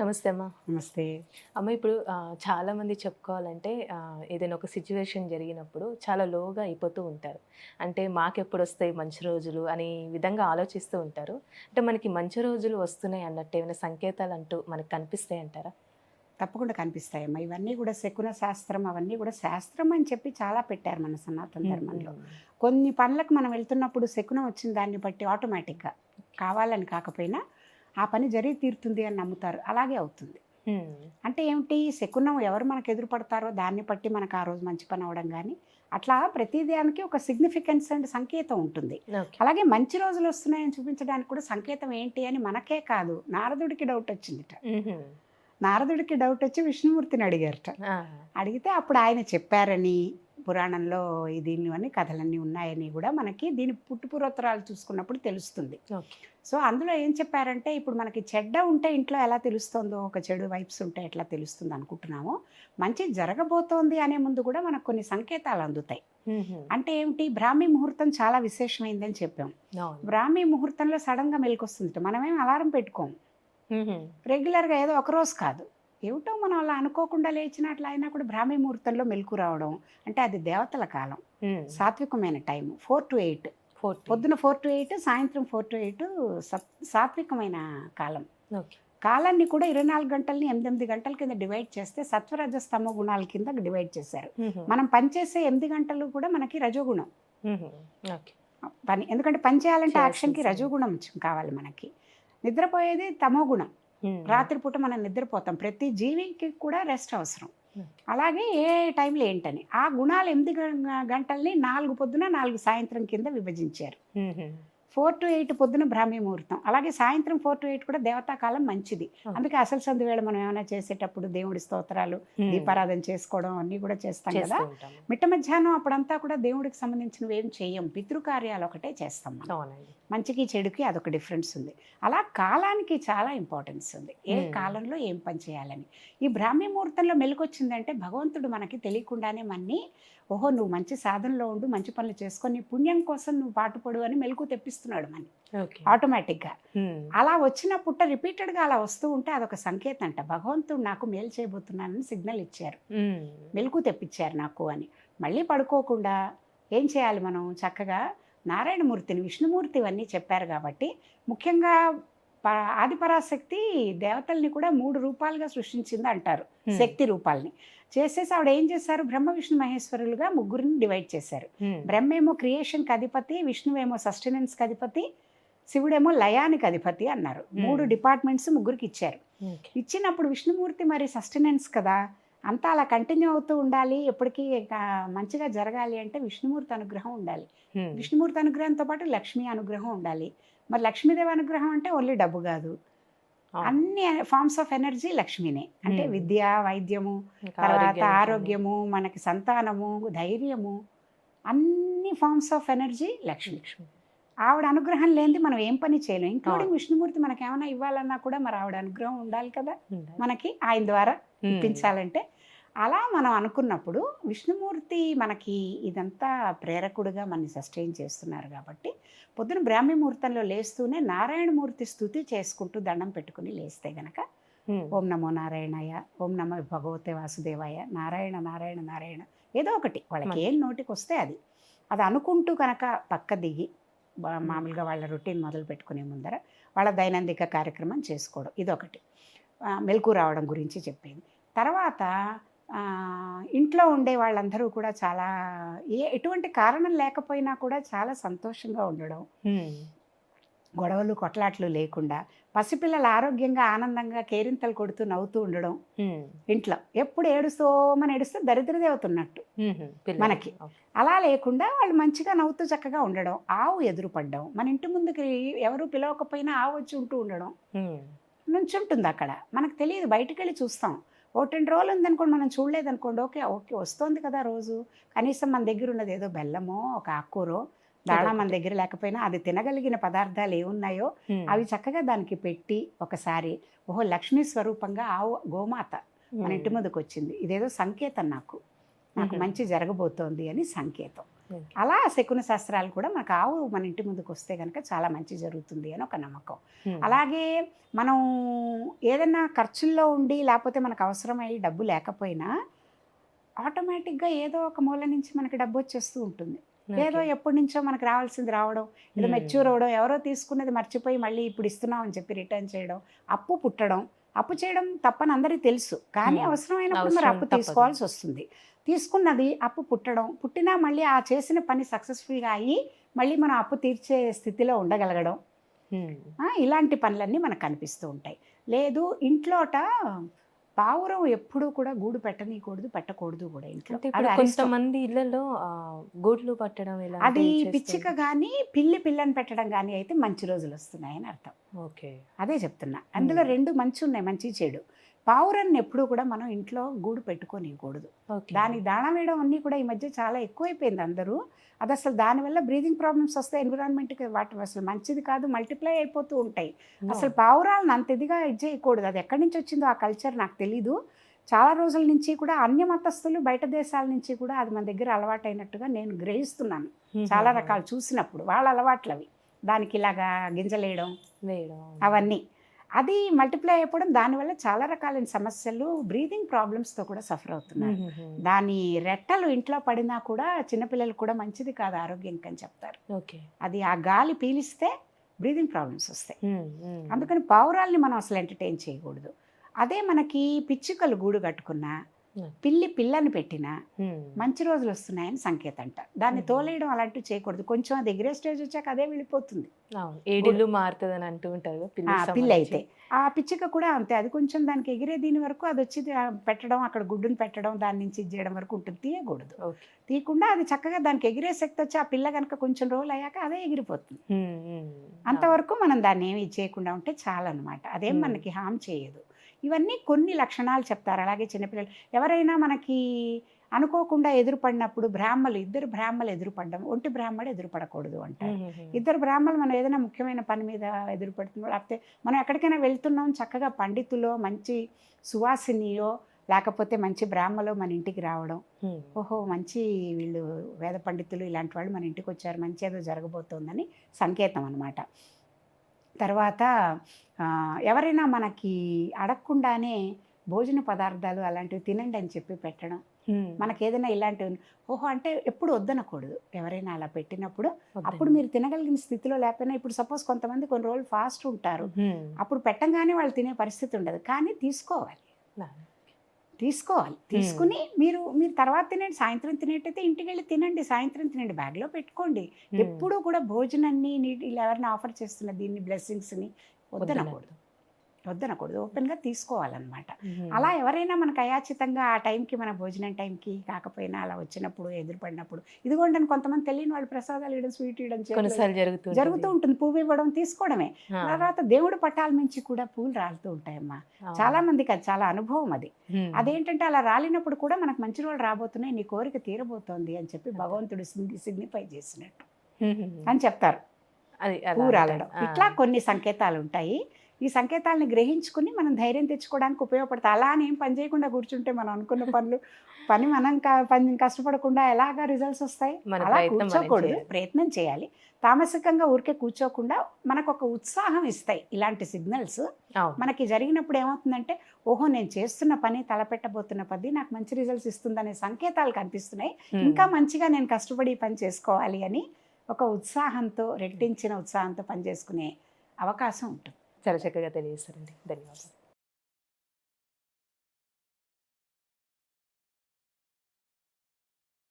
నమస్తే అమ్మా. నమస్తే. అమ్మ ఇప్పుడు చాలా మంది చెప్పుకోవాలంటే ఏదైనా ఒక సిచ్యువేషన్ జరిగినప్పుడు చాలా లోగా అయిపోతూ ఉంటారు. అంటే మాకెప్పుడు వస్తాయి మంచి రోజులు అని విధంగా ఆలోచిస్తూ ఉంటారు. అంటే మనకి మంచి రోజులు వస్తున్నాయి అన్నట్టు ఏమైనా సంకేతాలు అంటూ మనకు కనిపిస్తాయి అంటారా? తప్పకుండా కనిపిస్తాయమ్మా. ఇవన్నీ కూడా శకున శాస్త్రం అవన్నీ కూడా శాస్త్రం అని చెప్పి చాలా పెట్టారు మన సనాతన ధర్మంలో. కొన్ని పనులకు మనం వెళ్తున్నప్పుడు శకునం వచ్చిన దాన్ని బట్టి ఆటోమేటిక్గా కావాలని కాకపోయినా ఆ పని జరిగి తీరుతుంది అని నమ్ముతారు. అలాగే అవుతుంది. అంటే ఏమిటి? శకునం ఎవరు మనకు ఎదురుపడతారో దాన్ని బట్టి మనకు ఆ రోజు మంచి పని అవడం కానీ అట్లా ప్రతి దానికి ఒక సిగ్నిఫికెన్స్ అండ్ సంకేతం ఉంటుంది. అలాగే మంచి రోజులు వస్తున్నాయని చూపించడానికి కూడా సంకేతం ఏంటి అని మనకే కాదు. నారదుడికి డౌట్ వచ్చిందిట. నారదుడికి డౌట్ వచ్చి విష్ణుమూర్తిని అడిగారట. అడిగితే అప్పుడు ఆయన చెప్పారని పురాణంలో దీనివన్నీ కథలన్నీ ఉన్నాయని కూడా మనకి దీని పుట్టుపురోత్తరాలు చూసుకున్నప్పుడు తెలుస్తుంది. సో అందులో ఏం చెప్పారంటే ఇప్పుడు మనకి చెడ్డ ఉంటే ఇంట్లో ఎలా తెలుస్తుందో ఒక చెడు వైబ్స్ ఉంటే ఎట్లా తెలుస్తుంది అనుకుంటున్నామో మంచి జరగబోతోంది అనే ముందు కూడా మనకు కొన్ని సంకేతాలు అందుతాయి. అంటే ఏమిటి? బ్రాహ్మీ ముహూర్తం చాలా విశేషమైందని చెప్పాం. బ్రాహ్మీ ముహూర్తంలో సడన్గా మెలకొస్తుంది మనమేం అలారం పెట్టుకోం ఉహుం. రెగ్యులర్గా ఏదో ఒక రోజు కాదు. ఏమిటో మనం అలా అనుకోకుండా లేచినట్లు అయినా కూడా బ్రాహ్మీ ముహూర్తంలో మెలకు రావడం అంటే అది దేవతల కాలం. సాత్వికమైన time four to eight Forty. పొద్దున ఫోర్ టు ఎయిట్ సాయంత్రం ఫోర్ టు ఎయిట్ సాత్వికమైన కాలం కాలాన్ని కూడా ఇరవై నాలుగు గంటల్ని ఎనిమిది గంటల కింద డివైడ్ చేస్తే సత్వరజస్తమ గుణాల కింద డివైడ్ చేశారు. మనం పనిచేసే ఎనిమిది గంటలు కూడా మనకి రజోగుణం పని ఎందుకంటే పని చేయాలంటే యాక్షన్కి. రజోగుణం కావాలి మనకి నిద్రపోయేది తమో గుణం. రాత్రిపూట మనం నిద్రపోతాం. ప్రతి జీవికి కూడా రెస్ట్ అవసరం. అలాగే ఏ టైంలో ఏంటని. ఆ గుణాలు ఎనిమిది గంటల్ని నాలుగు పొద్దున నాలుగు సాయంత్రం కింద విభజించారు. ఫోర్ టు ఎయిట్ పొద్దున బ్రాహ్మీ ముహూర్తం. అలాగే సాయంత్రం ఫోర్ టు ఎయిట్ కూడా దేవతాకాలం మంచిది. అందుకే అసలు సంధి వేళ మనం ఏమైనా చేసేటప్పుడు దేవుడి స్తోత్రాలు. దీపారాధన చేసుకోవడం అన్నీ కూడా చేస్తాం కదా. మిట్ట మధ్యాహ్నం అప్పుడంతా కూడా దేవుడికి సంబంధించినవి ఏం చెయ్యం పితృకార్యాలు ఒకటే చేస్తాం మనం. మంచికి చెడుకి అదొక డిఫరెన్స్ ఉంది. అలా కాలానికి చాలా ఇంపార్టెన్స్ ఉంది. ఏ. కాలంలో ఏం పని చేయాలని. ఈ బ్రాహ్మీ ముహూర్తంలో మెలకొచ్చిందంటే భగవంతుడు మనకి తెలియకుండానే మన్ని ఓహో నువ్వు మంచి సాధనలో ఉండు మంచి పనులు చేసుకొని పుణ్యం కోసం నువ్వు పాటుపడు అని మెలకు తెప్పిస్తున్నాడు మని. ఆటోమేటిక్గా. అలా వచ్చిన పుట్ట రిపీటెడ్గా అలా వస్తూ ఉంటే అదొక సంకేతం అంట భగవంతుడు నాకు మేలు చేయబోతున్నానని సిగ్నల్ ఇచ్చారు. మెలకు తెప్పించారు నాకు అని. మళ్ళీ పడుకోకుండా ఏం చేయాలి మనం? చక్కగా నారాయణమూర్తిని విష్ణుమూర్తి ఇవన్నీ చెప్పారు కాబట్టి ముఖ్యంగా ఆదిపరాశక్తి దేవతల్ని కూడా మూడు రూపాలుగా సృష్టించింది అంటారు. శక్తి రూపాలని. చేసేసి ఆవిడ ఏం చేశారు? బ్రహ్మ విష్ణు మహేశ్వరులుగా ముగ్గురిని డివైడ్ చేశారు. బ్రహ్మేమో క్రియేషన్కి అధిపతి విష్ణువేమో సస్టెనెన్స్కి అధిపతి శివుడేమో లయానికి అధిపతి అన్నారు. మూడు డిపార్ట్మెంట్స్ ముగ్గురికి ఇచ్చారు. ఇచ్చినప్పుడు విష్ణుమూర్తి మరి సస్టెనెన్స్ కదా? అంతా అలా కంటిన్యూ అవుతూ ఉండాలి. ఎప్పటికీ మంచిగా జరగాలి అంటే విష్ణుమూర్తి అనుగ్రహం ఉండాలి. విష్ణుమూర్తి అనుగ్రహంతో పాటు లక్ష్మీ అనుగ్రహం ఉండాలి. మరి లక్ష్మీదేవి అనుగ్రహం అంటే ఓన్లీ డబ్బు కాదు. అన్ని ఫార్మ్స్ ఆఫ్ ఎనర్జీ లక్ష్మీనే అంటే. విద్య వైద్యము తర్వాత ఆరోగ్యం ఆరోగ్యము మనకి సంతానము ధైర్యము అన్ని ఫార్మ్స్ ఆఫ్ ఎనర్జీ లక్ష్మి. ఆవిడ అనుగ్రహం లేనిది మనం ఏం పని చేయలేం ఇంక్లూడింగ్. విష్ణుమూర్తి మనకి ఏమైనా ఇవ్వాలన్నా కూడా మరి ఆవిడ అనుగ్రహం ఉండాలి కదా. మనకి ఆయన ద్వారా. ఇప్పించాలంటే అలా మనం అనుకున్నప్పుడు విష్ణుమూర్తి మనకి ఇదంతా ప్రేరకుడుగా మనని సస్టైన్ చేస్తున్నారు కాబట్టి పొద్దున బ్రాహ్మీ ముహూర్తంలో లేస్తూనే నారాయణమూర్తి స్థుతి చేసుకుంటూ దండం పెట్టుకుని లేస్తే గనక. ఓం నమో నారాయణాయ ఓం నమో భగవతే వాసుదేవాయ నారాయణ నారాయణ నారాయణ ఏదో ఒకటి వాళ్ళకి. ఏం నోటికి వస్తే అది అది అనుకుంటూ కనుక పక్క దిగి మామూలుగా వాళ్ళ రొటీన్ మొదలు పెట్టుకునే ముందర వాళ్ళ దైనందిక కార్యక్రమం చేసుకోవడం ఇదొకటి మెలకు రావడం గురించి చెప్పేది తర్వాత ఇంట్లో ఉండే వాళ్ళందరూ కూడా చాలా ఏ ఎటువంటి కారణం లేకపోయినా కూడా చాలా సంతోషంగా ఉండడం. గొడవలు కొట్లాట్లు లేకుండా పసిపిల్లలు ఆరోగ్యంగా ఆనందంగా కేరింతలు కొడుతూ నవ్వుతూ ఉండడం. ఇంట్లో ఎప్పుడు ఏడుస్తోమని ఏడుస్తే దరిద్ర దేవత ఉన్నట్టు ఉమ్. పిల్లలు. మనకి. అలా లేకుండా వాళ్ళు మంచిగా నవ్వుతూ చక్కగా ఉండడం ఆవు ఎదురుపడ్డం మన ఇంటి ముందుకి ఎవరు పిలవకపోయినా ఆవు వచ్చి ఉంటూ ఉండడం ఉమ్. నుంచుంటుంది అక్కడ మనకు తెలియదు బయటికి వెళ్ళి చూస్తాం ఓ రెండు రోజులు ఉందనుకోండి మనం చూడలేదనుకోండి ఓకే ఓకే వస్తోంది కదా రోజు కనీసం మన దగ్గర ఉన్నది ఏదో బెల్లమో ఒక ఆకుకూరో దాణా మన. దగ్గర లేకపోయినా అది తినగలిగిన పదార్థాలు ఏమున్నాయో. అవి చక్కగా దానికి పెట్టి ఒకసారి ఓహో లక్ష్మీ స్వరూపంగా ఆవు గోమాత మన ఇంటి. ముందుకు వచ్చింది ఇదేదో సంకేతం నాకు నాకు. మంచి జరగబోతోంది అని సంకేతం. అలా శకున శాస్త్రాలు కూడా మనకు ఆవు మన ఇంటి ముందుకు వస్తే కనుక చాలా మంచి జరుగుతుంది అని ఒక నమ్మకం Hmm. అలాగే మనం ఏదైనా ఖర్చుల్లో ఉండి లేకపోతే మనకు అవసరమై డబ్బు లేకపోయినా ఆటోమేటిక్గా ఏదో ఒక మూల నుంచి మనకి డబ్బు వచ్చేస్తూ ఉంటుంది. ఏదో ఎప్పటి నుంచో మనకు రావాల్సింది రావడం ఏదో Hmm. మెచ్యూర్ అవడం ఎవరో తీసుకున్నది మర్చిపోయి మళ్ళీ ఇప్పుడు ఇస్తున్నాం అని చెప్పి రిటర్న్ చేయడం అప్పు పుట్టడం అప్పు చేయడం తప్పని అందరికీ తెలుసు. కానీ. అవసరమైనప్పుడు మరి అప్పు. తీసుకోవాల్సి వస్తుంది. తీసుకున్నది అప్పు పుట్టడం. పుట్టినా మళ్ళీ ఆ చేసిన పని సక్సెస్ఫుల్గా అయ్యి మళ్ళీ మనం అప్పు తీర్చే స్థితిలో ఉండగలగడం. ఇలాంటి పనులన్నీ మనకు కనిపిస్తూ ఉంటాయి. లేదు ఇంట్లోట పావురం ఎప్పుడూ కూడా గూడు పెట్టనీయకూడదు పెట్టకూడదు కూడా ఇంట్లో. కొంతమంది ఇళ్ళలో గూడ్లు పట్టడం ఇలా అది పిచ్చిక కానీ పిల్లి పిల్లని పెట్టడం కానీ అయితే మంచి రోజులు వస్తున్నాయని అర్థం. ఓకే. అదే చెప్తున్నా. అందులో. రెండు మంచి ఉన్నాయి మంచి చెడు. పావురాన్ని ఎప్పుడూ కూడా మనం ఇంట్లో గూడు పెట్టుకోనియకూడదు. ఓకే. దానికి దాణా వేయడం అన్నీ కూడా ఈ మధ్య చాలా ఎక్కువైపోయింది అందరూ. అది అసలు దానివల్ల బ్రీదింగ్ ప్రాబ్లమ్స్ వస్తాయి ఎన్విరాన్మెంట్కి వాటి అసలు మంచిది కాదు మల్టిప్లై అయిపోతూ ఉంటాయి. అసలు పావురాలను అంత ఇదిగా ఇది చేయకూడదు. అది ఎక్కడి నుంచి వచ్చిందో ఆ కల్చర్ నాకు తెలీదు. చాలా రోజుల నుంచి కూడా అన్య మతస్థులు బయట దేశాల నుంచి కూడా అది మన దగ్గర అలవాటైనట్టుగా నేను గ్రహిస్తున్నాను. చాలా రకాలు చూసినప్పుడు వాళ్ళ అలవాట్లు అవి దానికి ఇలాగా గింజలేయడం వేయడం. అవన్నీ. అది మల్టిప్లై అయిపోవడం దానివల్ల చాలా రకాలైన సమస్యలు బ్రీదింగ్ ప్రాబ్లమ్స్తో కూడా సఫర్ అవుతున్నారు. దాని రెట్టలు ఇంట్లో పడినా కూడా చిన్నపిల్లలు కూడా మంచిది కాదు ఆరోగ్యానికి అని చెప్తారు ఓకే అది ఆ గాలి పీలిస్తే బ్రీదింగ్ ప్రాబ్లమ్స్ వస్తాయి. అందుకని పావురాల్ని మనం అసలు ఎంటర్టైన్ చేయకూడదు అదే మనకి పిచ్చుకలు గూడు కట్టుకున్నా. పిల్లి పిల్లని పెట్టినా. మంచి రోజులు వస్తున్నాయని సంకేతం అంట దాన్ని. తోలేయడం అలాంటివి చేయకూడదు. కొంచెం అది ఎగిరే స్టేజ్ వచ్చాక అదే వెళ్ళిపోతుంది. ఏడిల్లు మారుతుంది అని అంటూ ఉంటారు పిల్లి. అయితే ఆ పిచ్చిక కూడా అంతే. అది కొంచెం దానికి ఎగిరే దీని వరకు అది వచ్చి పెట్టడం అక్కడ గుడ్డుని పెట్టడం దాని నుంచి ఇది చేయడం వరకు ఉంటుంది. తీయకూడదు. తీయకుండా అది చక్కగా దానికి ఎగిరే శక్తి వచ్చి ఆ పిల్ల కనుక కొంచెం రోజులు అయ్యాక అదే ఎగిరిపోతుంది. అంతవరకు మనం దాన్ని ఏమి చేయకుండా ఉంటే చాలన్నమాట. అదేం. మనకి హామ్ చేయదు. ఇవన్నీ కొన్ని లక్షణాలు చెప్తారు అలాగే చిన్నపిల్లలు ఎవరైనా మనకి అనుకోకుండా ఎదురుపడినప్పుడు బ్రాహ్మలు ఇద్దరు బ్రాహ్మలు ఎదురుపడడం ఒంటి బ్రాహ్మడు ఎదురుపడకూడదు అంటారు. ఇద్దరు బ్రాహ్మణులు మనం ఏదైనా ముఖ్యమైన పని మీద ఎదురుపడుతున్నాం లేకపోతే మనం ఎక్కడికైనా వెళ్తున్నాం చక్కగా పండితులో మంచి సువాసినియో లేకపోతే మంచి బ్రాహ్మలో మన ఇంటికి రావడం. ఓహో మంచి వీళ్ళు వేద పండితులు ఇలాంటి వాళ్ళు మన ఇంటికి వచ్చారు మంచి ఏదో జరగబోతోందని సంకేతం అనమాట తర్వాత ఎవరైనా మనకి అడగకుండానే భోజన పదార్థాలు అలాంటివి తినండి అని చెప్పి పెట్టడం. మనకి ఏదైనా ఇలాంటివి ఓహో అంటే ఎప్పుడు వద్దనకూడదు ఎవరైనా అలా పెట్టినప్పుడు. అప్పుడు మీరు తినగలిగిన స్థితిలో లేకపోయినా ఇప్పుడు సపోజ్ కొంతమంది కొన్ని రోజులు ఫాస్ట్ ఉంటారు. అప్పుడు పెట్టంగానే వాళ్ళు తినే పరిస్థితి ఉండదు కానీ తీసుకోవాలి తీసుకోవాలి. తీసుకుని మీరు మీరు తర్వాత తినండి. సాయంత్రం తినేటైతే ఇంటికి వెళ్ళి తినండి. సాయంత్రం తినండి. బ్యాగ్లో పెట్టుకోండి. ఎప్పుడూ కూడా భోజనాన్ని నీటి ఇలా ఎవరైనా ఆఫర్ చేస్తున్న దీన్ని బ్లెస్సింగ్స్ని వద్దనకూడదు. వద్దనకూడదు. ఓపెన్గా తీసుకోవాలన్నమాట. అలా ఎవరైనా మనకు అయాచితంగా ఆ టైంకి మన భోజనం టైంకి కాకపోయినా అలా వచ్చినప్పుడు ఎదురుపడినప్పుడు ఇదిగోండి అని కొంతమంది తెలియని వాళ్ళు ప్రసాదాలు ఇవ్వడం స్వీట్ ఇవ్వడం జరుగుతూ జరుగుతూ ఉంటుంది. పువ్వు ఇవ్వడం తీసుకోవడమే. తర్వాత దేవుడు పటాల నుంచి కూడా పూలు రాలుతూ ఉంటాయమ్మా. చాలా మందికి అది చాలా అనుభవం అది. అదేంటంటే అలా రాలినప్పుడు కూడా మనకు మంచి రోజులు రాబోతున్నాయి నీ కోరిక తీరబోతోంది అని చెప్పి భగవంతుడు సిగ్నిఫై చేసినట్టు. అని చెప్తారు. అది అలా పువ్వు రాలడం అంటారు. ఇట్లా. కొన్ని సంకేతాలు ఉంటాయి. ఈ సంకేతాలను గ్రహించుకుని మనం ధైర్యం తెచ్చుకోవడానికి ఉపయోగపడతాయి అలా అని ఏం పని చేయకుండా కూర్చుంటే మనం అనుకున్న పనులు పని మనం పని కష్టపడకుండా ఎలాగా రిజల్ట్స్ వస్తాయి అలా కూర్చోకూడదు. ప్రయత్నం చేయాలి తామసికంగా ఊరికే కూర్చోకుండా మనకు ఒక ఉత్సాహం ఇస్తాయి ఇలాంటి సిగ్నల్స్. మనకి జరిగినప్పుడు ఏమవుతుందంటే ఓహో నేను చేస్తున్న పని తలపెట్టబోతున్న పది నాకు మంచి రిజల్ట్స్ ఇస్తుందనే సంకేతాలు కనిపిస్తున్నాయి. ఇంకా మంచిగా నేను కష్టపడి పని చేసుకోవాలి అని ఒక ఉత్సాహంతో రెట్టించిన ఉత్సాహంతో పని చేసుకునే అవకాశం ఉంటుంది చాలా చక్కగా తెలియజేస్తారండి ధన్యవాదాలు.